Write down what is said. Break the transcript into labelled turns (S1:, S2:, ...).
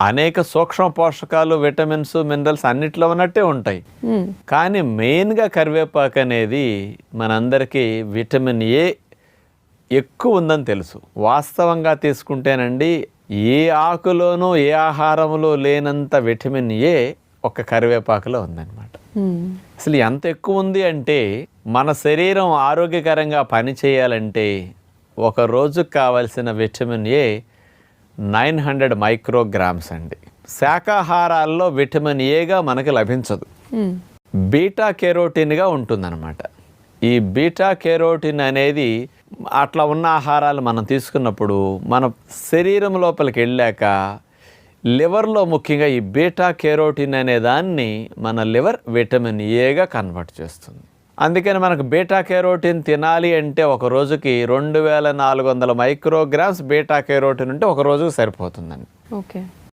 S1: అనేక సూక్ష్మ పోషకాలు విటమిన్స్ మినరల్స్ అన్నిట్లో ఉన్నట్టే ఉంటాయి. కానీ మెయిన్గా కరివేపాకు అనేది మనందరికీ విటమిన్ ఏ ఎక్కువ ఉందని తెలుసు వాస్తవంగా తీసుకుంటేనండి ఏ ఆకులోనూ ఏ ఆహారంలో లేనంత విటమిన్ ఏ ఒక కరివేపాకులో ఉందన్నమాట. అసలు ఎంత ఎక్కువ ఉంది అంటే మన శరీరం ఆరోగ్యకరంగా పనిచేయాలంటే ఒక రోజుకు కావలసిన vitamin A nine hundred micrograms అండి. శాకాహారాల్లో విటమిన్ ఏగా మనకి లభించదు. బీటా కెరోటిన్గా ఉంటుందన్నమాట. ఈ బీటా కెరోటిన్ అనేది అట్లా ఉన్న ఆహారాలు మనం తీసుకున్నప్పుడు మన శరీరం లోపలికి వెళ్ళాక లివర్లో ముఖ్యంగా ఈ బీటా కెరోటిన్ అనే దాన్ని మన లివర్ విటమిన్ ఏగా కన్వర్ట్ చేస్తుంది. అందుకని మనకు బీటా కెరోటిన్ తినాలి అంటే ఒక రోజుకి రెండు వేల నాలుగు వందల మైక్రోగ్రామ్స్ బీటా కెరోటిన్ ఉంటే ఒక రోజుకి సరిపోతుందండి.
S2: ఓకే.